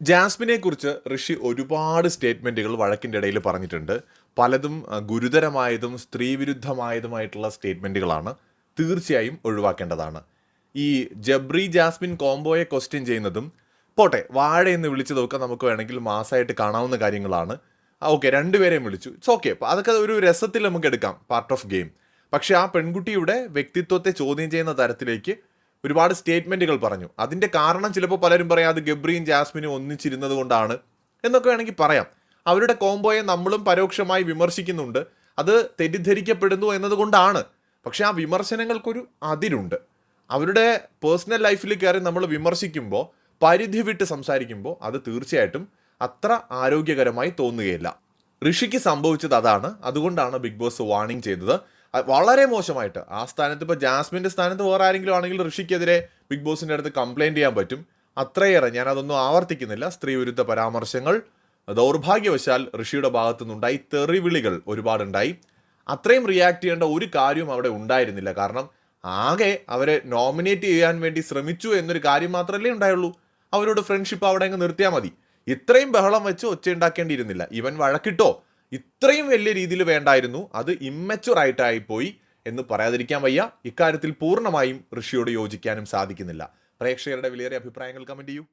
ജാസ്മിനെ കുറിച്ച് ഋഷി ഒരുപാട് സ്റ്റേറ്റ്മെന്റുകൾ വഴക്കിന്റെ ഇടയിൽ പറഞ്ഞിട്ടുണ്ട്. പലതും ഗുരുതരമായതും സ്ത്രീവിരുദ്ധമായതുമായിട്ടുള്ള സ്റ്റേറ്റ്മെന്റുകളാണ് തീർച്ചയായും ഒഴിവാക്കേണ്ടതാണ്. ഈ ജബ്രി ജാസ്മിൻ കോംബോയെ ക്വസ്റ്റ്യൻ ചെയ്യുന്നതും പോട്ടെ വാഴ എന്ന് വിളിച്ചതൊക്കെ നമുക്ക് വേണമെങ്കിൽ മാസമായിട്ട് കാണാവുന്ന കാര്യങ്ങളാണ്. ഓക്കെ രണ്ടുപേരെയും വിളിച്ചു. ഇറ്റ്സ് ഓക്കെ അതൊക്കെ ഒരു രസത്തിൽ നമുക്ക് എടുക്കാം പാർട്ട് ഓഫ് ഗെയിം പക്ഷേ ആ പെൺകുട്ടിയുടെ വ്യക്തിത്വത്തെ ചോദ്യം ചെയ്യുന്ന തരത്തിലേക്ക് ഒരുപാട് സ്റ്റേറ്റ്മെന്റുകൾ പറഞ്ഞു. അതിന്റെ കാരണം ചിലപ്പോൾ പലരും പറയാം അത് ഗബ്രിയും ജാസ്മിനും ഒന്നിച്ചിരുന്നത് കൊണ്ടാണ് എന്നൊക്കെ വേണമെങ്കിൽ പറയാം. അവരുടെ കോംബോയെ നമ്മളും പരോക്ഷമായി വിമർശിക്കുന്നുണ്ട്. അത് തെറ്റിദ്ധരിക്കപ്പെടുന്നു എന്നതുകൊണ്ടാണ്. പക്ഷേ ആ വിമർശനങ്ങൾക്കൊരു അതിരുണ്ട്. അവരുടെ പേഴ്സണൽ ലൈഫിൽ കയറി നമ്മൾ വിമർശിക്കുമ്പോൾ പരിധി വിട്ട് സംസാരിക്കുമ്പോൾ അത് തീർച്ചയായിട്ടും അത്ര ആരോഗ്യകരമായി തോന്നുകയില്ല. ഋഷിക്ക് സംഭവിച്ചത് അതാണ്. അതുകൊണ്ടാണ് ബിഗ് ബോസ് വാണിംഗ് ചെയ്തത്. വളരെ മോശമായിട്ട്. ആ സ്ഥാനത്ത് ഇപ്പോൾ ജാസ്മിന്റെ സ്ഥാനത്ത് വേറെ ആരെങ്കിലും ആണെങ്കിൽ ഋഷിക്കെതിരെ ബിഗ് ബോസിന്റെ അടുത്ത് കംപ്ലൈന്റ് ചെയ്യാൻ പറ്റും. അത്രയേറെ ഞാൻ അതൊന്നും ആവർത്തിക്കുന്നില്ല. സ്ത്രീ വിരുദ്ധ പരാമർശങ്ങൾ ദൗർഭാഗ്യവശാൽ ഋഷിയുടെ ഭാഗത്തു നിന്നുണ്ടായി തെറിവിളികൾ ഒരുപാടുണ്ടായി. അത്രയും റിയാക്ട് ചെയ്യേണ്ട ഒരു കാര്യവും അവിടെ ഉണ്ടായിരുന്നില്ല. കാരണം ആകെ അവരെ നോമിനേറ്റ് ചെയ്യാൻ വേണ്ടി ശ്രമിച്ചു എന്നൊരു കാര്യം മാത്രമല്ലേ ഉണ്ടായുള്ളൂ. അവരോട് ഫ്രണ്ട്ഷിപ്പ് അവിടെ അങ്ങ് നിർത്തിയാൽ മതി. ഇത്രയും ബഹളം വെച്ച് ഒച്ച ഉണ്ടാക്കേണ്ടിയിരുന്നില്ല. ഇവൻ വഴക്കിട്ടോ ഇത്രയും വലിയ രീതിയിൽ വേണ്ടായിരുന്നു. അത് ഇമ്മച്ചുറായിട്ടായിപ്പോയി എന്ന് പറയാതിരിക്കാൻ വയ്യ. ഇക്കാര്യത്തിൽ പൂർണമായും ഋഷിയോട് യോജിക്കാനും സാധിക്കുന്നില്ല. പ്രേക്ഷകരുടെ വിലയേറിയ അഭിപ്രായങ്ങൾ കമന്റ് ചെയ്യൂ.